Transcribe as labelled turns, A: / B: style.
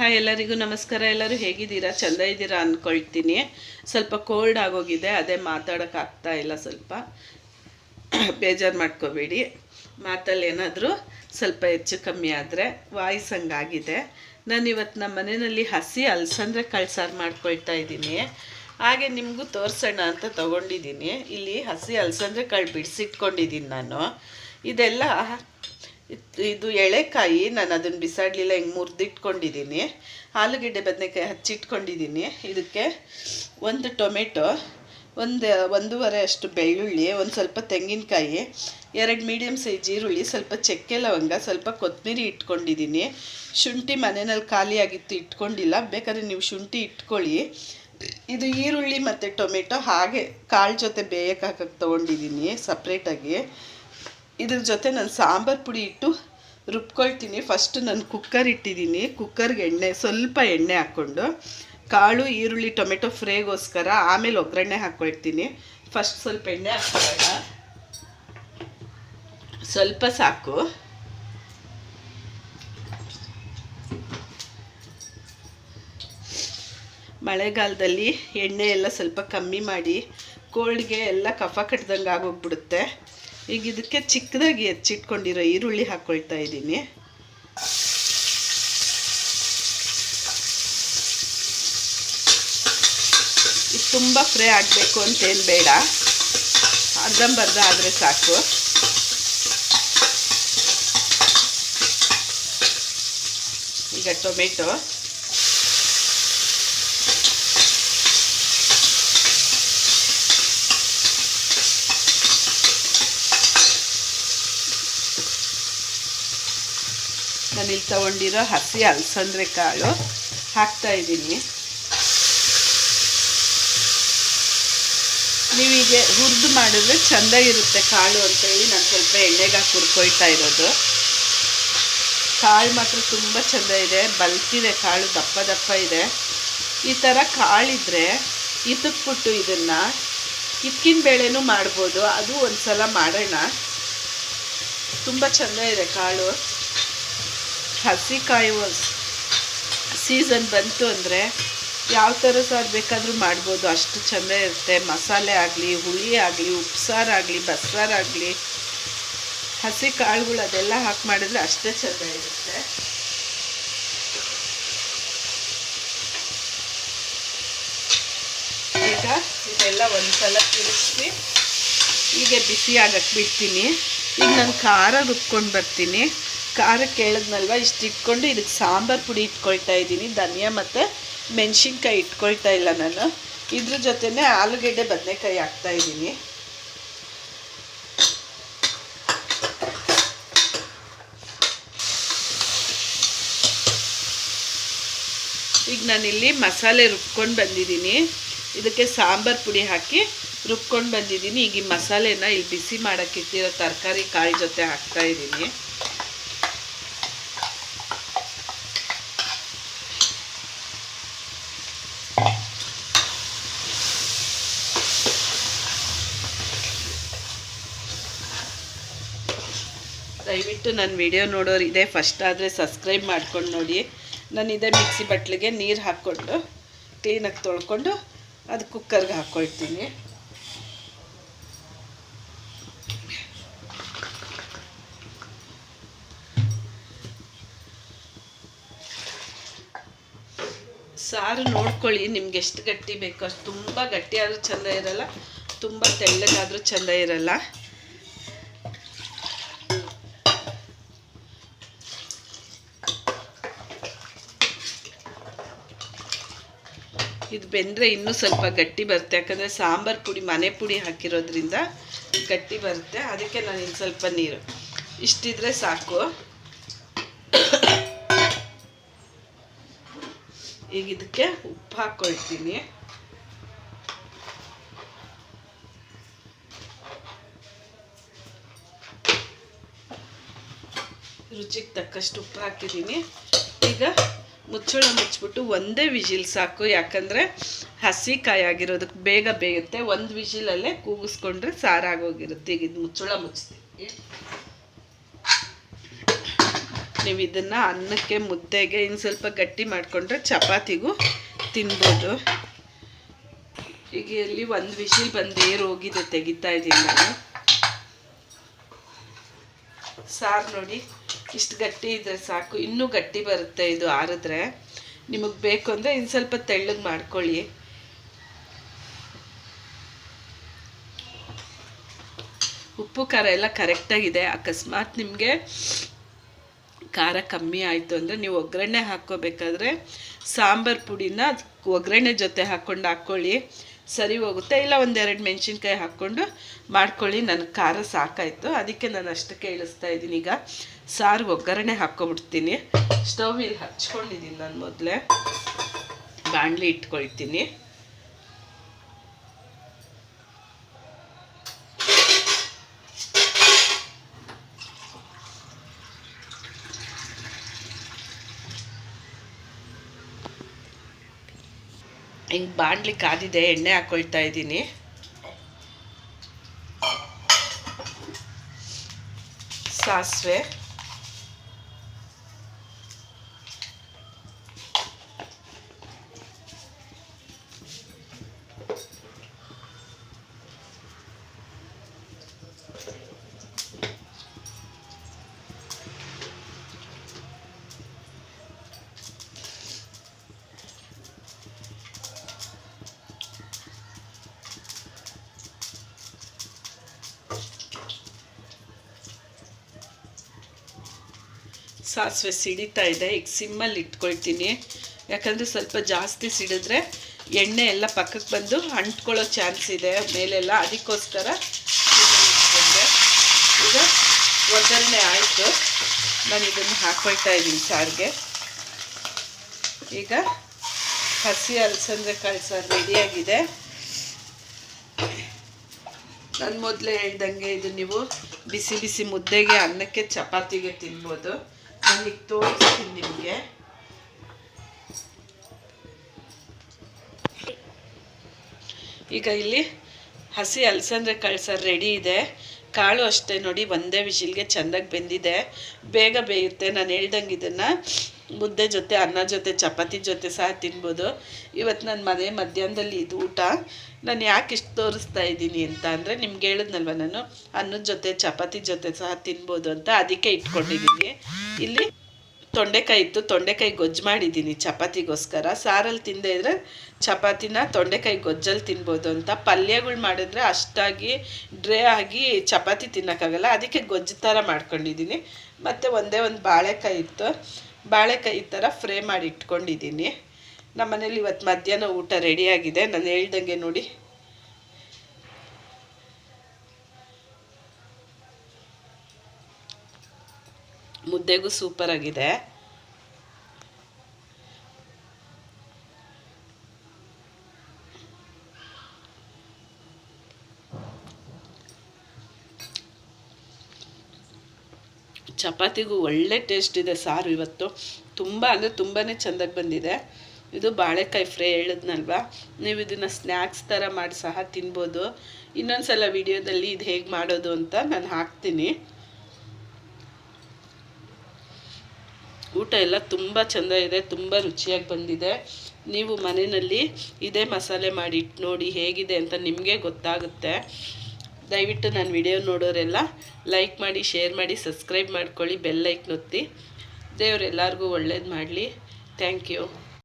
A: Hi ಎಲ್ಲರಿಗೂ ನಮಸ್ಕಾರ. ಎಲ್ಲರೂ ಹೇಗಿದ್ದೀರಾ? ಚಂದ ಇದ್ದೀರಾ ಅಂದ್ಕೊಳ್ತೀನಿ ಸ್ವಲ್ಪ ಕೋಲ್ಡ್ ಆಗೋಗಿದೆ, ಅದೇ ಮಾತಾಡೋಕ್ಕಾಗ್ತಾ ಇಲ್ಲ ಸ್ವಲ್ಪ. ಬೇಜಾರು ಮಾಡ್ಕೋಬೇಡಿ. ಮಾತಲ್ಲಿ ಏನಾದರೂ ಸ್ವಲ್ಪ ಹೆಚ್ಚು ಕಮ್ಮಿ ಆದರೆ ವಾಯ್ಸ್ ಹಂಗಾಗಿದೆ. ನಾನು ಇವತ್ತು ನಮ್ಮ ಮನೆಯಲ್ಲಿ ಹಸಿ ಅಲಸಂದ್ರೆ ಕಳ್ಸಾರು ಸಾರು ಮಾಡ್ಕೊಳ್ತಾ ಇದ್ದೀನಿ. ಹಾಗೆ ನಿಮಗೂ ತೋರಿಸೋಣ ಅಂತ ತೊಗೊಂಡಿದ್ದೀನಿ. ಇಲ್ಲಿ ಹಸಿ ಅಲಸಂದ್ರೆ ಕಳ್ ಬಿಡಿಸಿಟ್ಕೊಂಡಿದ್ದೀನಿ ನಾನು. ಇದೆಲ್ಲ ಇದು ಎಳೆಕಾಯಿ, ನಾನು ಅದನ್ನು ಬಿಸಾಡಲಿಲ್ಲ, ಹಿಂಗೆ ಮುರಿದಿಟ್ಕೊಂಡಿದ್ದೀನಿ ಆಲೂಗಡ್ಡೆ ಬದನೆಕಾಯಿ ಹಚ್ಚಿಟ್ಕೊಂಡಿದ್ದೀನಿ ಇದಕ್ಕೆ ಒಂದು ಟೊಮೆಟೊ, ಒಂದು, ಒಂದೂವರೆ ಅಷ್ಟು ಬೆಳ್ಳುಳ್ಳಿ, ಒಂದು ಸ್ವಲ್ಪ ತೆಂಗಿನಕಾಯಿ, ಎರಡು ಮೀಡಿಯಮ್ ಸೈಜ್ ಈರುಳ್ಳಿ, ಸ್ವಲ್ಪ ಚಕ್ಕೆ ಲವಂಗ, ಸ್ವಲ್ಪ ಕೊತ್ತಂಬರಿ ಇಟ್ಕೊಂಡಿದ್ದೀನಿ ಶುಂಠಿ ಮನೆಯಲ್ಲಿ ಖಾಲಿಯಾಗಿತ್ತು ಇಟ್ಕೊಂಡಿಲ್ಲ. ಬೇಕಾದ್ರೆ ನೀವು ಶುಂಠಿ ಇಟ್ಕೊಳ್ಳಿ. ಇದು ಈರುಳ್ಳಿ ಮತ್ತು ಟೊಮೆಟೊ ಹಾಗೆ ಕಾಳು ಜೊತೆ ಬೇಯಕ್ಕೆ ಹಾಕಕ್ಕೆ ತೊಗೊಂಡಿದ್ದೀನಿ ಸಪ್ರೇಟಾಗಿ ಇದ್ರ ಜೊತೆ ನಾನು ಸಾಂಬಾರು ಪುಡಿ ಇಟ್ಟು ರುಬ್ಕೊಳ್ತೀನಿ. ಫಸ್ಟ್ ನಾನು ಕುಕ್ಕರ್ ಇಟ್ಟಿದ್ದೀನಿ. ಕುಕ್ಕರ್ಗೆ ಎಣ್ಣೆ, ಸ್ವಲ್ಪ ಎಣ್ಣೆ ಹಾಕ್ಕೊಂಡು, ಕಾಳು, ಈರುಳ್ಳಿ, ಟೊಮೆಟೊ ಫ್ರೈಗೋಸ್ಕರ ಆಮೇಲೆ ಒಗ್ಗರಣೆ ಹಾಕ್ಕೊಳ್ತೀನಿ ಫಸ್ಟ್ ಸ್ವಲ್ಪ ಎಣ್ಣೆ ಹಾಕ್ಕೊಳ್ಳೋಣ. ಸ್ವಲ್ಪ ಸಾಕು. ಮಳೆಗಾಲದಲ್ಲಿ ಎಣ್ಣೆ ಎಲ್ಲ ಸ್ವಲ್ಪ ಕಮ್ಮಿ ಮಾಡಿ ಕೋಲ್ಡ್ಗೆ ಎಲ್ಲ ಕಫ ಕಟ್ಟಿದಂಗೆ ಆಗೋಗ್ಬಿಡುತ್ತೆ. ಈಗ ಇದಕ್ಕೆ ಚಿಕ್ಕದಾಗಿ ಹೆಚ್ಚಿಟ್ಕೊಂಡಿರೋ ಈರುಳ್ಳಿ ಹಾಕ್ಕೊಳ್ತಾ ಇದ್ದೀನಿ. ಇದು ತುಂಬ ಫ್ರೈ ಆಗಬೇಕು ಅಂತೇನು ಬೇಡ. ಅರ್ಧಂಬರ್ಧ ಆದರೆ ಸಾಕು. ಈಗ ಟೊಮೆಟೊ. ನಾನಿಲ್ಲಿ ತಗೊಂಡಿರೋ ಹಸಿ ಅಲಸಂದ್ರೆ ಕಾಳು ಹಾಕ್ತಾ ಇದ್ದೀನಿ. ನೀವೀಗೆ ಹುರಿದು ಮಾಡಿದ್ರೆ ಚೆಂದ ಇರುತ್ತೆ ಕಾಳು ಅಂತೇಳಿ ನಾನು ಸ್ವಲ್ಪ ಎಣ್ಣೆಗೆ ಹಾಕಿ ಹುರ್ಕೊಯ್ತಾ ಇರೋದು. ಕಾಳು ಮಾತ್ರ ತುಂಬ ಚೆಂದ ಇದೆ, ಬಲ್ತಿದೆ ಕಾಳು, ದಪ್ಪ ದಪ್ಪ ಇದೆ. ಈ ಥರ ಕಾಳಿದ್ರೆ ಇತಕ್ಬಿಟ್ಟು ಇದನ್ನು ಇಕ್ಕಿನ ಬೇಳೆನೂ ಮಾಡ್ಬೋದು, ಅದು ಒಂದು ಸಲ ಮಾಡೋಣ. ತುಂಬ ಚೆಂದ ಇದೆ ಕಾಳು. ಹಸಿ ಕಾಯುವ ಸೀಸನ್ ಬಂತು ಅಂದರೆ ಯಾವ ಥರ ಸಾರು ಬೇಕಾದರೂ ಮಾಡ್ಬೋದು. ಅಷ್ಟು ಚೆಂದ ಇರುತ್ತೆ. ಮಸಾಲೆ ಆಗಲಿ, ಹುಳಿ ಆಗಲಿ ಉಪ್ಸಾರಾಗಲಿ ಬಸ್ಸಾರಾಗಲಿ ಹಸಿ ಕಾಳುಗಳು ಅದೆಲ್ಲ ಹಾಕಿ ಮಾಡಿದ್ರೆ ಅಷ್ಟೇ ಚೆಂದ ಇರುತ್ತೆ. ಈಗ ಇದೆಲ್ಲ ಒಂದ್ಸಲ ತಿರುಗಿಸಿ. ಹೀಗೆ ಬಿಸಿ ಆಗಕ್ಕೆ ಬಿಡ್ತೀನಿ. ಈಗ ನಾನು ಖಾರ ರುಬ್ಕೊಂಡು ಬರ್ತೀನಿ. ಖಾರ ಕೇಳಿದ್ನಲ್ವ? ಇಷ್ಟು ಇಟ್ಕೊಂಡು ಇದಕ್ಕೆ ಸಾಂಬಾರು ಪುಡಿ ಇಟ್ಕೊಳ್ತಾ ಇದ್ದೀನಿ. ಧನಿಯಾ ಮತ್ತು ಮೆಣಸಿನ್ಕಾಯಿ ಇಟ್ಕೊಳ್ತಾ ಇಲ್ಲ ನಾನು. ಇದ್ರ ಜೊತೆನೇ ಆಲೂಗೆಡ್ಡೆ ಬದನೆಕಾಯಿ ಹಾಕ್ತಾ ಇದ್ದೀನಿ. ಈಗ ನಾನಿಲ್ಲಿ ಮಸಾಲೆ ರುಬ್ಕೊಂಡು ಬಂದಿದ್ದೀನಿ. ಇದಕ್ಕೆ ಸಾಂಬಾರು ಪುಡಿ ಹಾಕಿ ರುಬ್ಕೊಂಡು ಬಂದಿದ್ದೀನಿ. ಈಗ ಈ ಮಸಾಲೆನ ಇಲ್ಲಿ ಬಿಸಿ ಮಾಡೋಕ್ಕಿಟ್ಟಿರೋ ತರಕಾರಿ ಕಾಯಿ ಜೊತೆ ಹಾಕ್ತಾ ಇದ್ದೀನಿ. ದಯವಿಟ್ಟು ನನ್ನ ವಿಡಿಯೋ ನೋಡೋರು ಇದೆ. ಫಸ್ಟ್ ಆದರೆ ಸಬ್ಸ್ಕ್ರೈಬ್ ಮಾಡ್ಕೊಂಡು ನೋಡಿ. ನಾನು ಇದೇ ಮಿಕ್ಸಿ ಬಟ್ಲಿಗೆ ನೀರು ಹಾಕ್ಕೊಂಡು ಕ್ಲೀನಾಗಿ ತೊಳ್ಕೊಂಡು ಅದು ಕುಕ್ಕರ್ಗೆ ಹಾಕ್ಕೊಳ್ತೀನಿ ಸಾರು ನೋಡ್ಕೊಳ್ಳಿ, ನಿಮ್ಗೆ ಎಷ್ಟು ಗಟ್ಟಿ ಬೇಕೋ ಅಷ್ಟು. ತುಂಬ ಗಟ್ಟಿಯಾದರೂ ಚೆಂದ ಇರಲ್ಲ, ತುಂಬ ತೆಳ್ಳಗಾದರೂ ಚೆಂದ ಇರಲ್ಲ. ಇದು ಬೆಂದರೆ ಇನ್ನೂ ಸ್ವಲ್ಪ ಗಟ್ಟಿ ಬರುತ್ತೆ. ಯಾಕಂದರೆ ಸಾಂಬಾರು ಪುಡಿ, ಮನೆ ಪುಡಿ ಹಾಕಿರೋದ್ರಿಂದ ಗಟ್ಟಿ ಬರುತ್ತೆ. ಅದಕ್ಕೆ ನಾನು ಇನ್ನು ಸ್ವಲ್ಪ ನೀರು. ಇಷ್ಟಿದ್ರೆ ಸಾಕು. ಈಗ ಇದಕ್ಕೆ ಉಪ್ಪು ಹಾಕ್ಕೊಳ್ತೀನಿ ರುಚಿಗೆ ತಕ್ಕಷ್ಟು ಉಪ್ಪು ಹಾಕಿದ್ದೀನಿ. ಈಗ ಮುಚ್ಚಳ ಮುಚ್ಚಿಬಿಟ್ಟು ಒಂದೇ ವಿಜಿಲ್ ಸಾಕು, ಯಾಕಂದರೆ ಹಸಿ ಕಾಯಿ ಆಗಿರೋದಕ್ಕೆ ಬೇಗ ಬೇಯುತ್ತೆ. ಒಂದು ವಿಜಿಲಲ್ಲೇ ಕೂಗಿಸ್ಕೊಂಡ್ರೆ ಸಾರಾಗೋಗಿರುತ್ತೆ. ಈಗ ಇದು ಮುಚ್ಚಳ ಮುಚ್ಚಿಸ್ತೀವಿ ನೀವು ಇದನ್ನು ಅನ್ನಕ್ಕೆ, ಮುದ್ದೆಗೆ ಇನ್ನು ಸ್ವಲ್ಪ ಗಟ್ಟಿ ಮಾಡಿಕೊಂಡ್ರೆ ಚಪಾತಿಗೂ ತಿನ್ಬೋದು. ಈಗ ಇಲ್ಲಿ ಒಂದು ವಿಷಿಲ್ ಬಂದು ಏರು ಹೋಗಿದೆ ತೆಗಿತಾ ಇದ್ದೀನಿ ನಾನು. ಸಾರು ನೋಡಿ. ಇಷ್ಟು ಗಟ್ಟಿ ಇದ್ರೆ ಸಾಕು. ಇನ್ನೂ ಗಟ್ಟಿ ಬರುತ್ತೆ ಇದು ಆರಿದ್ರೆ. ನಿಮಗೆ ಬೇಕು ಅಂದರೆ ಇನ್ನು ಸ್ವಲ್ಪ ತೆಳ್ಳಗೆ ಮಾಡ್ಕೊಳ್ಳಿ. ಉಪ್ಪು, ಖಾರ ಎಲ್ಲ ಕರೆಕ್ಟಾಗಿದೆ ಅಕಸ್ಮಾತ್ ನಿಮಗೆ ಖಾರ ಕಮ್ಮಿ ಆಯಿತು ಅಂದರೆ ನೀವು ಒಗ್ಗರಣೆ ಹಾಕ್ಕೋಬೇಕಾದ್ರೆ ಸಾಂಬಾರು ಪುಡಿನ ಒಗ್ಗರಣೆ ಜೊತೆ ಹಾಕ್ಕೊಂಡು ಹಾಕ್ಕೊಳ್ಳಿ ಸರಿ ಹೋಗುತ್ತೆ. ಇಲ್ಲ, ಒಂದೆರಡು ಮೆಣಸಿನ್ಕಾಯಿ ಹಾಕ್ಕೊಂಡು ಮಾಡ್ಕೊಳ್ಳಿ. ನನಗೆ ಖಾರ ಸಾಕಾಯಿತು. ಅದಕ್ಕೆ ನಾನು ಅಷ್ಟಕ್ಕೆ ಇಳಿಸ್ತಾ ಇದ್ದೀನಿ. ಈಗ ಸಾರು ಒಗ್ಗರಣೆ ಹಾಕ್ಕೊಬಿಡ್ತೀನಿ. ಸ್ಟವ್ ಇಲ್ಲಿ ಹಚ್ಕೊಂಡಿದ್ದೀನಿ ನಾನು ಮೊದಲೇ. ಬಾಣಲಿ ಇಟ್ಕೊಳ್ತೀನಿ. ಹಿಂಗೆ ಬಾಣಲಿ ಕಾದಿದೆ ಎಣ್ಣೆ ಹಾಕ್ಕೊಳ್ತಾ ಇದ್ದೀನಿ. ಸಾಸಿವೆ. ಸಾಸಿವೆ ಸಿಡಿತಾ ಇದೆ, ಈಗ ಸಿಮ್ಮಲ್ಲಿ ಇಟ್ಕೊಳ್ತೀನಿ. ಯಾಕಂದರೆ ಸ್ವಲ್ಪ ಜಾಸ್ತಿ ಸಿಡಿದ್ರೆ ಎಣ್ಣೆ ಎಲ್ಲ ಪಕ್ಕಕ್ಕೆ ಬಂದು ಅಂಟ್ಕೊಳ್ಳೋ ಚಾನ್ಸ್ ಇದೆ ಮೇಲೆಲ್ಲ. ಅದಕ್ಕೋಸ್ಕರ. ಈಗ ಒಗ್ಗರಣೆ ಆಯಿತು. ನಾನು ಇದನ್ನು ಹಾಕ್ಕೊಳ್ತಾ ಇದ್ದೀನಿ ಸಾರಿಗೆ. ಈಗ ಹಸಿ ಅಲಸಂದೆ ಕಾಳು ಸಾರು ರೆಡಿಯಾಗಿದೆ ನಾನು ಮೊದಲೇ ಹೇಳ್ದಂಗೆ ಇದು ನೀವು ಬಿಸಿ ಬಿಸಿ ಮುದ್ದೆಗೆ ಅನ್ನಕ್ಕೆ ಚಪಾತಿಗೆ ತಿನ್ಬೋದು. ನಾನು ಈಗ ತೋರಿಸ್ತೀನಿ ನಿಮಗೆ ಈಗ ಇಲ್ಲಿ ಹಸಿ ಅಲಸಂದ್ರೆ ಕಳ್ಸರ್ ರೆಡಿ ಇದೆ. ಕಾಳು ಅಷ್ಟೇ ನೋಡಿ, ಒಂದೇ ವಿಶಿಲ್ಗೆ ಚೆಂದಾಗಿ ಬೆಂದಿದೆ. ಬೇಗ ಬೇಯುತ್ತೆ, ನಾನು ಹೇಳ್ದಂಗೆ ಇದನ್ನು. ಮುದ್ದೆ ಜೊತೆ, ಅನ್ನ ಜೊತೆ, ಚಪಾತಿ ಜೊತೆ ಸಹ ತಿನ್ಬೋದು. ಇವತ್ತು ನನ್ನ ಮನೆ ಮಧ್ಯಾಹ್ನದಲ್ಲಿ ಇದು ಊಟ. ನಾನು ಯಾಕೆ ಇಷ್ಟು ತೋರಿಸ್ತಾ ಇದ್ದೀನಿ ಅಂತ ಅಂದರೆ ನಿಮ್ಗೆ ಹೇಳಿದ್ನಲ್ವ ನಾನು? ಅನ್ನದ ಜೊತೆ, ಚಪಾತಿ ಜೊತೆ ಸಹ ತಿನ್ಬೋದು ಅಂತ ಅದಕ್ಕೆ ಇಟ್ಕೊಂಡಿದ್ದೀನಿ. ಇಲ್ಲಿ ತೊಂಡೆಕಾಯಿ ಇತ್ತು, ತೊಂಡೆಕಾಯಿ ಗೊಜ್ಜು ಮಾಡಿದ್ದೀನಿ ಚಪಾತಿಗೋಸ್ಕರ. ಸಾರಲ್ಲಿ ತಿಂದೇ ಇದ್ರೆ ಚಪಾತಿನ ತೊಂಡೆಕಾಯಿ ಗೊಜ್ಜಲ್ಲಿ ತಿನ್ಬೋದು ಅಂತ. ಪಲ್ಯಗಳು ಮಾಡಿದ್ರೆ ಅಷ್ಟಾಗಿ ಡ್ರೇ ಆಗಿ ಚಪಾತಿ ತಿನ್ನೋಕ್ಕಾಗಲ್ಲ. ಅದಕ್ಕೆ ಗೊಜ್ಜು ಥರ ಮಾಡ್ಕೊಂಡಿದ್ದೀನಿ. ಮತ್ತು ಒಂದೇ ಒಂದು ಬಾಳೆಕಾಯಿ ಇತ್ತು. ಬಾಳೆಕಾಯಿ ಥರ ಫ್ರೈ ಮಾಡಿ ಇಟ್ಕೊಂಡಿದ್ದೀನಿ. ನಮ್ಮ ಮನೇಲಿ ಇವತ್ತು ಮಧ್ಯಾಹ್ನ ಊಟ ರೆಡಿಯಾಗಿದೆ. ನಾನು ಹೇಳ್ದಂಗೆ ನೋಡಿ. ಮುದ್ದೆಗೂ ಸೂಪರ್ ಚಪಾತಿಗೂ ಒಳ್ಳೆ ಟೇಸ್ಟ್ ಇದೆ ಸಾರು ಇವತ್ತು. ತುಂಬ ಅಂದರೆ ತುಂಬಾ ಚೆಂದಾಗಿ ಬಂದಿದೆ. ಇದು ಬಾಳೆಕಾಯಿ ಫ್ರೈ ಹೇಳಿದ್ನಲ್ವ? ನೀವು ಇದನ್ನು ಸ್ನ್ಯಾಕ್ಸ್ ಥರ ಮಾಡಿ ಸಹ ತಿನ್ಬೋದು. ಇನ್ನೊಂದು ಸಲ ವಿಡಿಯೋದಲ್ಲಿ ಇದು ಹೇಗೆ ಮಾಡೋದು ಅಂತ ನಾನು ಹಾಕ್ತೀನಿ. ಊಟ ಎಲ್ಲ ತುಂಬ ಚೆಂದ ಇದೆ, ತುಂಬ ರುಚಿಯಾಗಿ ಬಂದಿದೆ. ನೀವು ಮನೆಯಲ್ಲಿ ಇದೇ ಮಸಾಲೆ ಮಾಡಿ ಇಟ್ಟು ನೋಡಿ ಹೇಗಿದೆ ಅಂತ ನಿಮಗೆ ಗೊತ್ತಾಗುತ್ತೆ. ದಯವಿಟ್ಟು ನನ್ನ ವಿಡಿಯೋ ನೋಡೋರೆಲ್ಲ ಲೈಕ್ ಮಾಡಿ, ಶೇರ್ ಮಾಡಿ, ಸಬ್ಸ್ಕ್ರೈಬ್ ಮಾಡ್ಕೊಳ್ಳಿ, ಬೆಲ್ ಲೈಕ್ ಒತ್ತಿ. ದೇವ್ರು ಎಲ್ಲರಿಗೂ ಒಳ್ಳೇದು ಮಾಡಲಿ. Thank you.